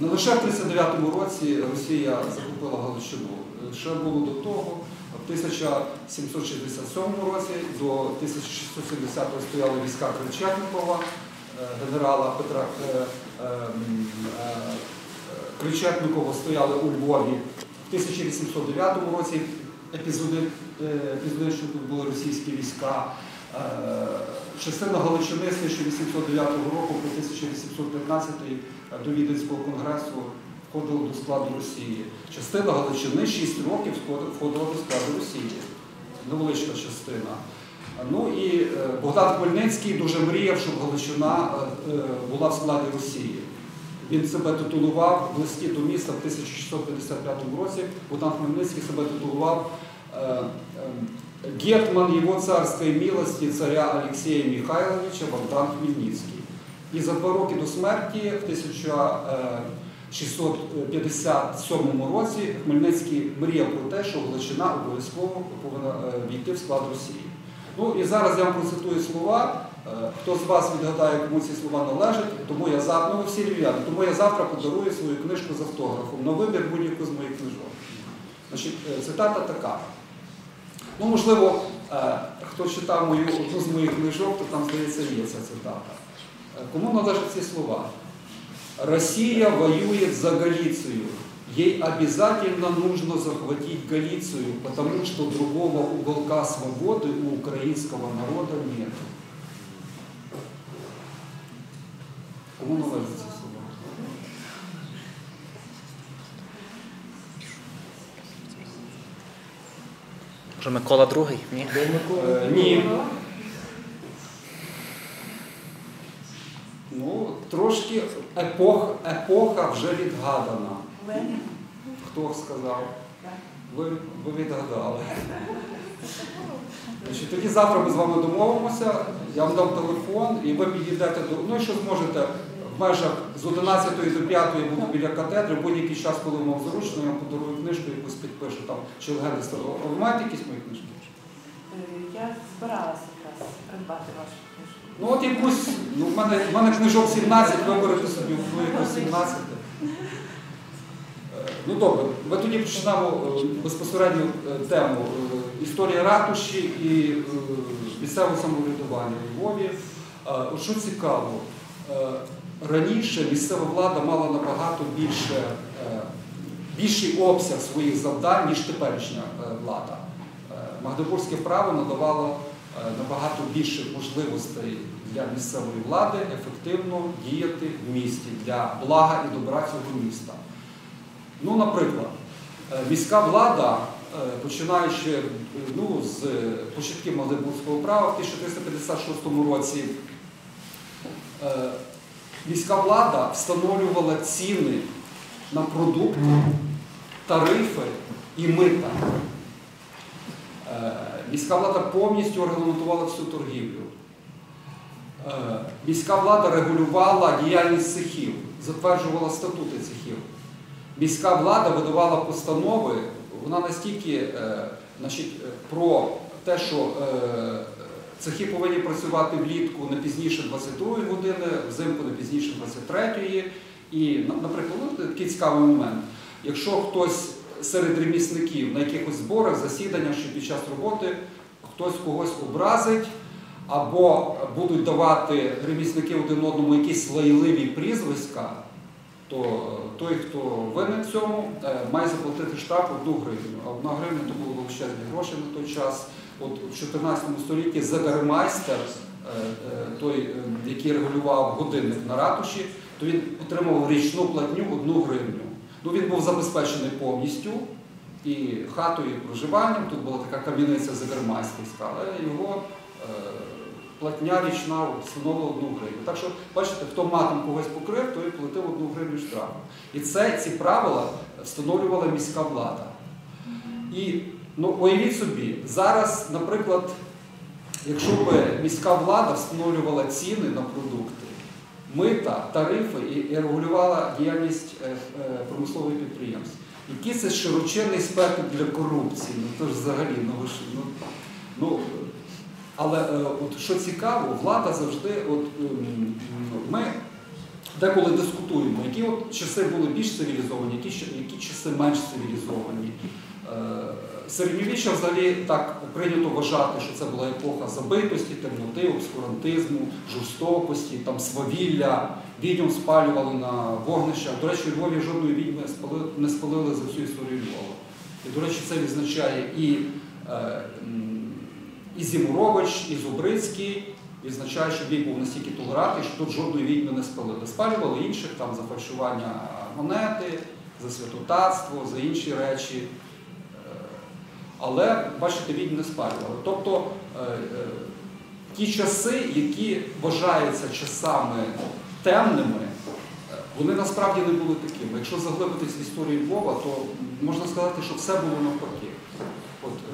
Не лише в 39-му році Росія захопила Галичину. Ще було до того, в 1767 році до 1670-го стояли війська Кричетникова, е, генерала Петра е, е, Кричетникова стояли у Львові. В 1809 році епізоди, епізодично тут були російські війська. Е, Частина Галичини з 1809 року по 1815 до Віденського конгресу входила до складу Росії. Частина Галичини 6 років входила- до складу Росії. Невеличка частина. Ну і е, Богдан Хмельницький дуже мріяв, щоб Галичина е, е, була в складі Росії. Він себе титулував в листі до міста в 1655 році. Богдан Хмельницький себе титулував е, е, Гетман його царської милості царя Олексія Михайловича Богдан Хмельницький. І за два роки до смерті в 1657 році Хмельницький мріяв про те, що Галичина обов'язково повинна е, війти в склад Росії. Ну і зараз я вам процитую слова. Е, Хто з вас відгадає, кому ці слова належать, тому я завтра, ну всі львів'яни, тому я завтра подарую свою книжку з автографом на вибір будь-яку з моїх книжок. Значить, е, цитата така. Ну, можливо, е, хто читав мою одну з моїх книжок, то там, здається, є ця цитата. Е, Кому належать ці слова? Россия воюет за Галицию. Ей обязательно нужно захватить Галицию, потому что другого уголка свободы у украинского народа нет. Кому належать ці слова? Може, Микола II? Ні? Е, Ні. Ну, трошки епох, епоха вже відгадана. Хто сказав? Ви, ви відгадали. Значить, тоді завтра ми з вами домовимося, я вам дам телефон, і ви підійдете до. Ну, якщо зможете в межах з 11 до 5 буду біля катедри, в будь-який час, коли вам зручно, я вам подарую книжку, якусь підпишу там, чи легенди старого. Ви маєте якісь мої книжки? Е, Я збиралася якраз придбати вашу книжку. Ну от якусь, ну в мене, в мене книжок 17, виберете собі ну, якусь 17. Е, Ну добре, ми тоді починаємо е, безпосередньо е, тему історія ратуші і місцевого самоврядування у Львові. Що цікаво, раніше місцева влада мала набагато більше, е, більший обсяг своїх завдань, ніж теперішня е, влада. Е, Магдебурзьке право надавало набагато більше можливостей для місцевої влади ефективно діяти в місті для блага і добра цього міста. Ну, наприклад, міська влада, починаючи ну, з початків Магдебурзького права в 1356 році, міська влада встановлювала ціни на продукти, тарифи і мита. Е, Міська влада повністю регламентувала всю торгівлю. Е, Міська влада регулювала діяльність цехів, затверджувала статути цехів. Міська влада видавала постанови, вона настільки е, значить, про те, що цехи повинні працювати влітку не пізніше 22 години, взимку не пізніше 23-ї. І, на- наприклад, такий цікавий момент. Якщо хтось серед ремісників на якихось зборах, засіданнях чи під час роботи хтось когось образить, або будуть давати ремісники один одному якісь лайливі прізвиська, то той, хто винен в цьому, е, має заплатити штраф одну гривню. А одна гривня то були величезні гроші на той час. От в 14 столітті загармайстер, е, е, той, який регулював годинник на ратуші, то він отримав річну платню одну гривню. Ну, він був забезпечений повністю і хатою, і проживанням. Тут була така кам'яниця загармайстерська, але його платня річна встановила одну гривню. Так що, бачите, хто матом когось покрив, той платив одну гривню штрафу. І це ці правила встановлювала міська влада. І ну, уявіть собі, зараз, наприклад, якщо б міська влада встановлювала ціни на продукти, мита, тарифи і, регулювала діяльність е, е, промислових підприємств. Який це широченний спектр для корупції? Ну то ж взагалі, ну ну, ну але е, от що цікаво, влада завжди, от ем, ми деколи дискутуємо, які от часи були більш цивілізовані, які, які часи менш цивілізовані. Е, Середньовіччя взагалі так прийнято вважати, що це була епоха забитості, темноти, обскурантизму, жорстокості, там свавілля, відьом спалювали на вогнищах. До речі, у Львові жодної відьми не спалили за всю історію Львова. І, до речі, це відзначає і, е, і Зімурович, і Зубрицький. Відзначає, що бій був настільки толерантний, що тут жодної відьми не спалили. Спалювали інших там за фальшування монети, за святотатство, за інші речі. Е, Але, бачите, відьм не спалювали. Тобто е, е, ті часи, які вважаються часами темними, вони насправді не були такими. Якщо заглибитись в історію Львова, то можна сказати, що все було навпаки.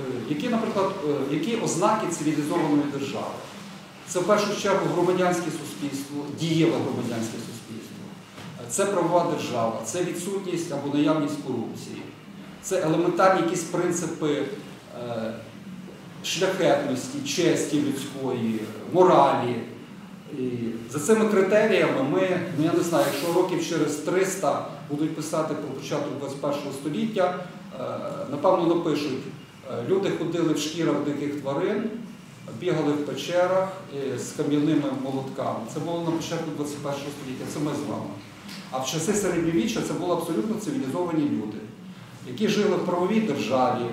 Е, які, наприклад, е, які ознаки цивілізованої держави? Це в першу чергу громадянське суспільство, дієве громадянське суспільство. Це правова держава, це відсутність або наявність корупції, це елементарні якісь принципи е, шляхетності, честі людської, моралі. І за цими критеріями ми, ну я не знаю, якщо років через 300 будуть писати про початок 21 століття, напевно напишуть, люди ходили в шкірах диких тварин, бігали в печерах е, з кам'яними молотками. Це було на початку 21 століття, це ми з вами. А в часи середньовіччя це були абсолютно цивілізовані люди, які жили в правовій державі,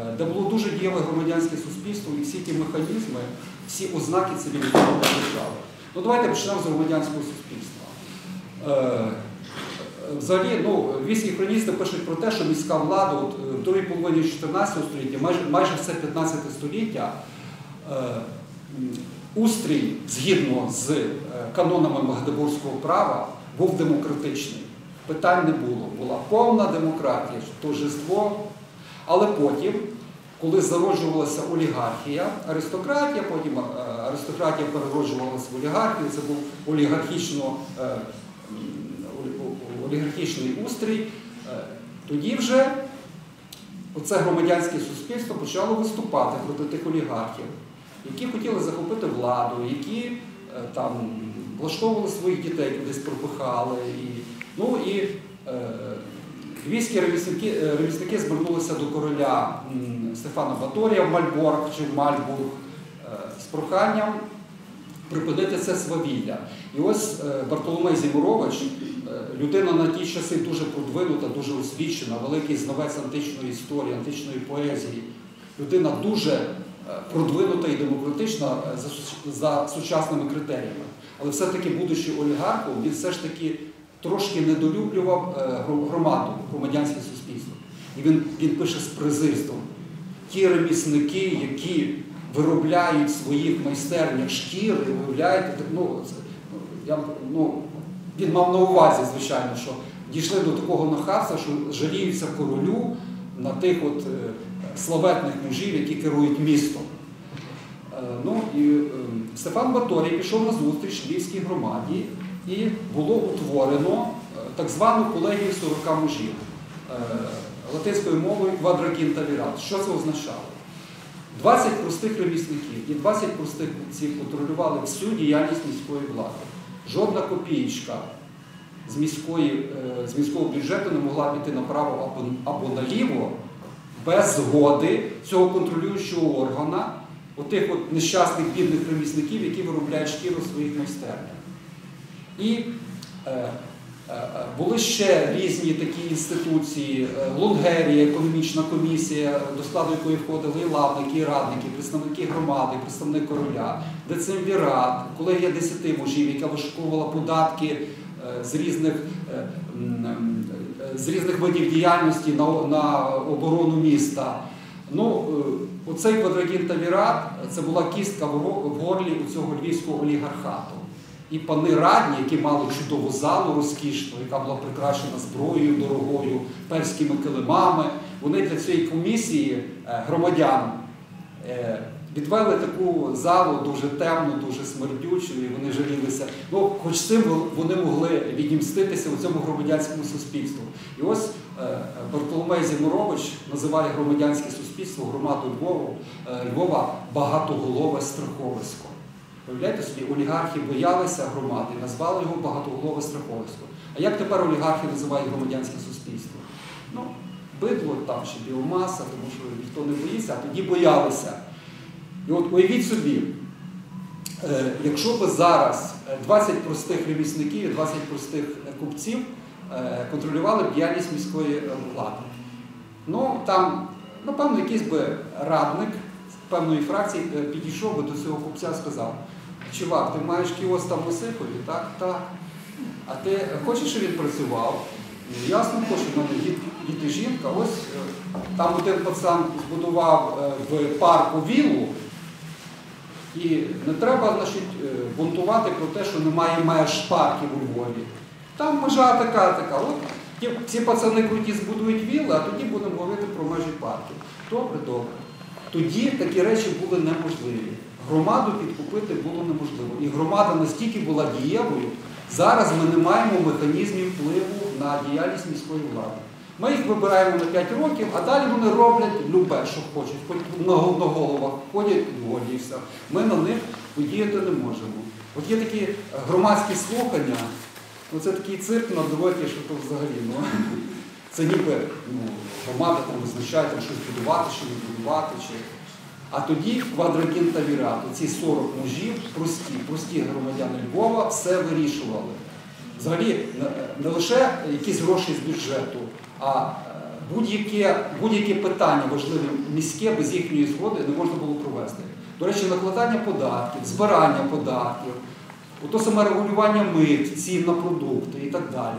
е, де було дуже дієве громадянське суспільство і всі ті механізми, всі ознаки цивілізованої держави. Ну давайте почнемо з громадянського суспільства. Взагалі, ну, львівські хроністи пишуть про те, що міська влада от, е, в другій половині 14 століття, майже, майже все 15 століття, е, устрій згідно з е, канонами Магдебурзького права був демократичний. Питань не було. Була повна демократія, торжество. Але потім, коли зароджувалася олігархія, аристократія, потім е, аристократія перероджувалася в олігархію, це був олігархічно, е, олігархічний устрій, е, тоді вже оце громадянське суспільство почало виступати проти тих олігархів, які хотіли захопити владу, які е, там влаштовували своїх дітей кудись пропихали. І, ну і е, львівські ремісники звернулися до короля Стефана Баторія в Мальборг чи в Мальбург з проханням припинити це свавілля. І ось е, Бартоломей Зімурович, е, людина на ті часи дуже продвинута, дуже освічена, великий знавець античної історії, античної поезії, людина дуже е, продвинута і демократична за, сучасними критеріями. Але все-таки, будучи олігархом, він все ж таки трошки недолюблював громаду, громадянське суспільство. І він, він пише з презирством. Ті ремісники, які виробляють в своїх майстернях шкіри, так, ну, це, ну, я, ну, він мав на увазі, звичайно, що дійшли до такого нахабства, що жаліються королю на тих от е, славетних мужів, які керують містом. Е, Ну і е, Стефан Баторій пішов на зустріч Львівській громаді і було утворено так звану колегію 40 мужів латинською мовою квадракінта вірат. Що це означало? 20 простих ремісників і 20 простих купців контролювали всю діяльність міської влади. Жодна копієчка з, міської, е, з міського бюджету не могла піти направо або, або наліво без згоди цього контролюючого органа, отих от нещасних бідних ремісників, які виробляють шкіру своїх майстернях. І е, були ще різні такі інституції, е, Лонгерія, економічна комісія, до складу якої входили і лавники, і радники, представники громади, представник короля, децимвірат, колегія десяти мужів, яка вишуковувала податки е, з різних, е, е, з різних видів діяльності на, на оборону міста. Ну, е, оцей квадрагін Тавірат це була кістка в горлі у цього львівського олігархату. І пани радні, які мали чудову залу розкішну, яка була прикрашена зброєю дорогою, перськими килимами, вони для цієї комісії е, громадян е, відвели таку залу дуже темну, дуже смердючу, і вони жалілися. Ну, хоч цим вони могли відімститися у цьому громадянському суспільству. І ось е, Бартоломей Зімурович називає громадянське суспільство громаду Львова, Львова багатоголове страховисько. Уявляєте собі, олігархи боялися громади, назвали його багатоголове страховисько. А як тепер олігархи називають громадянське суспільство? Ну, бидло там чи біомаса, тому що ніхто не боїться, а тоді боялися. І от уявіть собі, е, якщо би зараз е, 20 простих ремісників і 20 простих е, купців е, контролювали б діяльність міської е, влади. Ну там, напевно, якийсь би радник певної фракції е, підійшов би до цього купця і сказав: чувак, ти маєш кіос там в Осипові? Так, так. А ти хочеш, щоб він працював? Ну, ясно, хочу, в мене дід жінка. Ось е, там один пацан збудував е, в парку віллу, і не треба значить, е, бунтувати про те, що немає меж парків у Львові. Там межа така, така. От ці пацани круті збудують вілли, а тоді будемо говорити про межі парків. Добре, добре. Тоді такі речі були неможливі. Громаду підкупити було неможливо. І громада настільки була дієвою, зараз ми не маємо механізмів впливу на діяльність міської влади. Ми їх вибираємо на 5 років, а далі вони роблять любе, що хочуть. Хоч на головах ходять і все. Ми на них подіяти не можемо. От є такі е, громадські слухання, ну це такий цирк на дорогі, що то взагалі. Ну, це ніби ну, громада там визначає там, щось будувати, чи не будувати. Чи... А тоді квадрагінта вірат, ці 40 мужів, прості, прості громадяни Львова, все вирішували. Взагалі не, лише якісь гроші з бюджету, а е, будь-яке будь-яке питання важливе міське без їхньої згоди не можна було провести. До речі, накладання податків, збирання податків, ото саме регулювання мит, цін на продукти і так далі.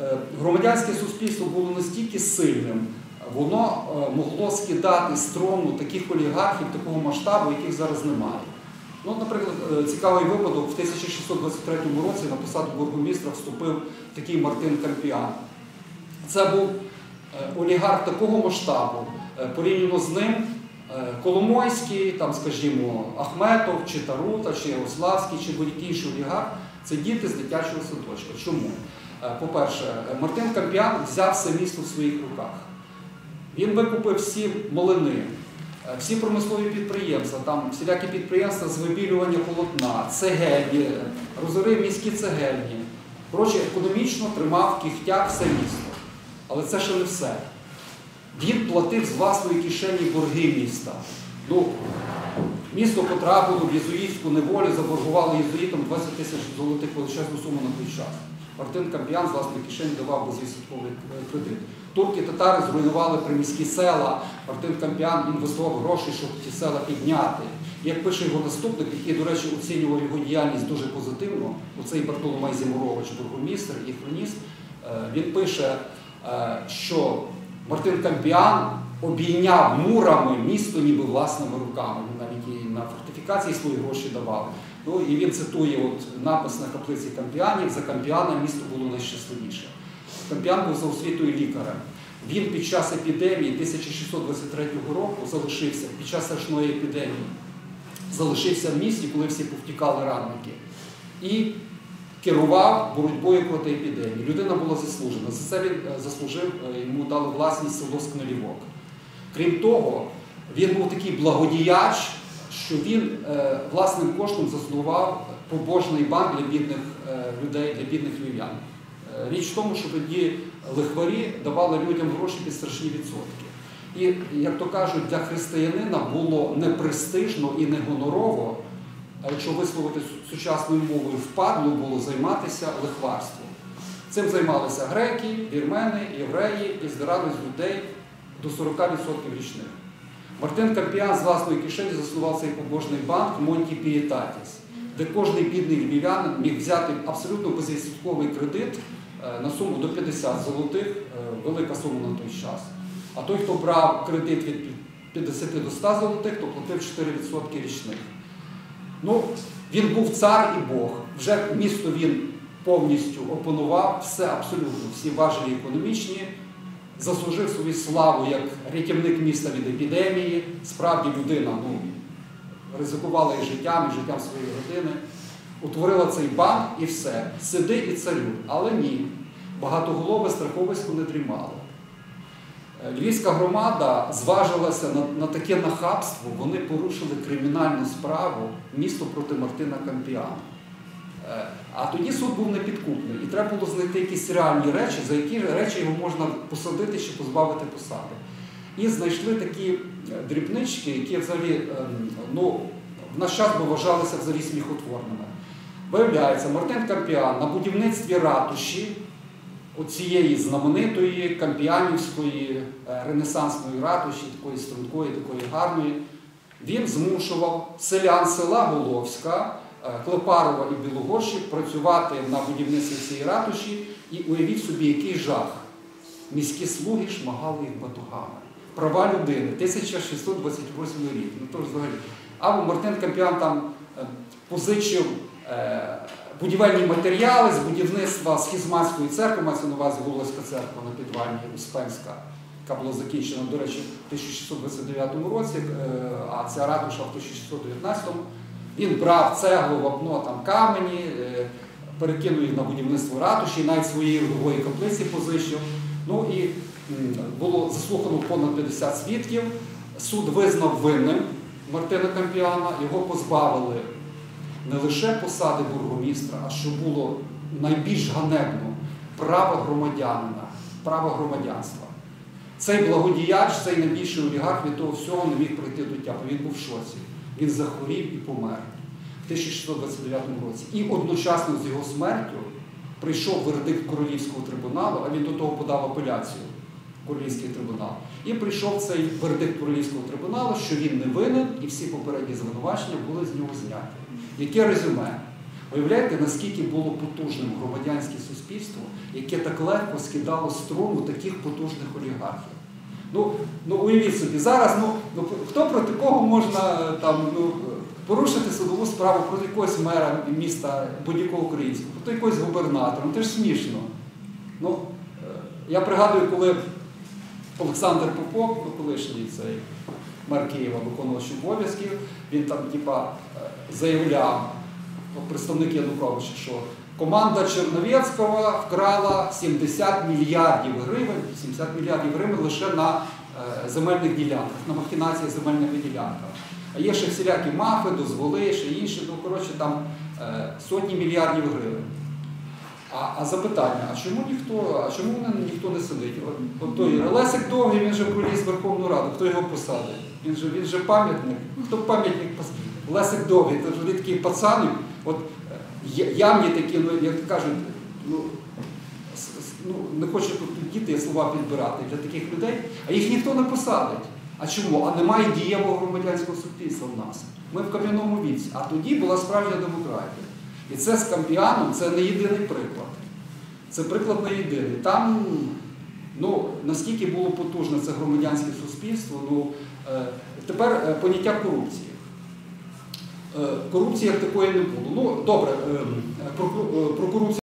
Е, Громадянське суспільство було настільки сильним, воно е, могло скидати з трону таких олігархів такого масштабу, яких зараз немає. Ну, наприклад, е, цікавий випадок, в 1623 році на посаду бургомістра вступив такий Мартин Кампіан. Це був олігарх такого масштабу, порівняно з ним Коломойський, там, скажімо, Ахметов, чи Тарута, чи Ярославський, чи будь-який інший олігарх це діти з дитячого садочка. Чому? Е, По-перше, Мартин Кампіан взяв все місто в своїх руках. Він викупив всі молини, е, всі промислові підприємства, там всілякі підприємства з вибілювання полотна, цегельні, розорив міські цегельні. Коротше, економічно тримав в кігтях все місто. Але це ще не все. Він платив з власної кишені борги міста. Ну, місто потрапило в єзуїтську неволю, заборгувало єзуїтам 20 тисяч золотих величезну суму на той час. Мартин Камп'ян з власної кишені давав безвідсотковий кредит. Турки татари зруйнували приміські села. Мартин Камп'ян інвестував гроші, щоб ті села підняти. Як пише його наступник, який, до речі, оцінював його діяльність дуже позитивно, оцей Бартоломей Зімурович, бургомістр і хроніст, е, він пише, е, що Мартин Кампіан обійняв мурами місто ніби власними руками. Навіть і на фортифікації свої гроші давав. Ну, і він цитує от напис на каплиці Кампіанів, за Кампіана місто було найщасливіше. Кампіан був за освітою лікарем. Він під час епідемії 1623 року залишився, під час страшної епідемії, залишився в місті, коли всі повтікали радники. І керував боротьбою проти епідемії. Людина була заслужена. За це він е, заслужив, е, йому дали власність село Скнелівок. Крім того, він був такий благодіяч, що він е, власним коштом заснував побожний банк для бідних е, людей, для бідних львів'ян. Е, Річ в тому, що тоді лихварі давали людям гроші під страшні відсотки. І, як то кажуть, для християнина було не престижно і не гонорово, а якщо висловити сучасною мовою, впадло було займатися лихварством. Цим займалися греки, вірмени, євреї і здирали з людей до 40% річних. Мартин Карпіан з власної кишені заснував цей побожний банк Монті Пієтатіс, де кожний бідний львів'янин міг взяти абсолютно безвідсотковий кредит е, на суму до 50 золотих, е, велика сума на той час. А той, хто брав кредит від 50 до 100 золотих, то платив 4% річних. Ну, він був цар і Бог. Вже місто він повністю опанував, все абсолютно, всі важелі економічні, заслужив свою славу як рятівник міста від епідемії. Справді людина ну, ризикувала і життям, і життям своєї родини. Утворила цей банк і все. Сиди і царю. Але ні. Багатоголове страховисько не дрімало. Е, Львівська громада зважилася на, на таке нахабство, вони порушили кримінальну справу місто проти Мартина Кампіана. А тоді суд був непідкупний, і треба було знайти якісь реальні речі, за які речі його можна посадити чи позбавити посади. І знайшли такі е, дрібнички, які взагалі ем, ну, в наш час би вважалися взагалі сміхотворними. Виявляється, Мартин Кампіан на будівництві ратуші оцієї знаменитої кампіанівської е, ренесансної ратуші, такої стрункої, такої гарної, він змушував селян села Головська, Клепарова і Білогорщик працювати на будівництві цієї ратуші, і уявіть собі, який жах. Міські слуги шмагали їх батугами. Права людини, 1628 рік. Ну то взагалі. Або Мартин Кампіан там е, позичив е, будівельні матеріали з будівництва схізматської церкви, мається на увазі Головська церква на підвальні Успенська, яка була закінчена, до речі, в 1629 році, е, а ця ратуша в 1619. Він брав цеглу, вапно, там камені, е, перекинув їх на будівництво ратуші, навіть своєї родової каплиці позичив. Ну і було заслухано понад 50 свідків. Суд визнав винним Мартина Кампіана, його позбавили не лише посади бургомістра, а що було найбільш ганебно право громадянина, право громадянства. Цей благодіяч, цей найбільший олігарх від того всього не міг прийти до тяпу. Він був в шоці. Він захворів і помер в 1629 році. І одночасно з його смертю прийшов вердикт Королівського трибуналу, а він до того подав апеляцію Королівський трибунал. І прийшов цей вердикт Королівського трибуналу, що він не винен, і всі попередні звинувачення були з нього зняті. Яке резюме? Уявляєте, наскільки було потужним громадянське суспільство, яке так легко скидало струму таких потужних олігархів. Ну, ну уявіть собі, зараз ну, ну хто проти кого можна е, там ну, порушити судову справу проти якогось мера міста будь-якого українського, проти якогось губернатора. Ну це ж смішно. Ну, е, я пригадую, коли Олександр Попов, колишній цей мер Києва, виконувач обов'язків, він там типа е, заявляв, представник Януковича, що команда Черновецького вкрала 70 мільярдів гривень, 70 мільярдів гривень лише на е, земельних ділянках, на махінації земельними ділянками. А є ще всілякі мафи, дозволи, ще інші, ну коротше там е, сотні мільярдів гривень. А, а запитання, а чому ніхто, а чому ніхто не сидить? От, от той Лесик довгий, він же проліз Верховну Раду, хто його посадить? Він же, він же пам'ятник. Хто пам'ятник Лесик довгий, це ж такі пацани, от е, явні такі, ну як кажуть, ну, ну не хочу тут діти слова підбирати для таких людей, а їх ніхто не посадить. А чому? А немає дієвого громадянського суспільства в нас. Ми в кам'яному віці. А тоді була справжня демократія. І це з Кампіаном це не єдиний приклад. Це приклад не єдиний. Там, ну, наскільки було потужне це громадянське суспільство, ну, е, тепер е, поняття корупції. Е, корупції як такої не було. Ну, добре, е, про, корупцію.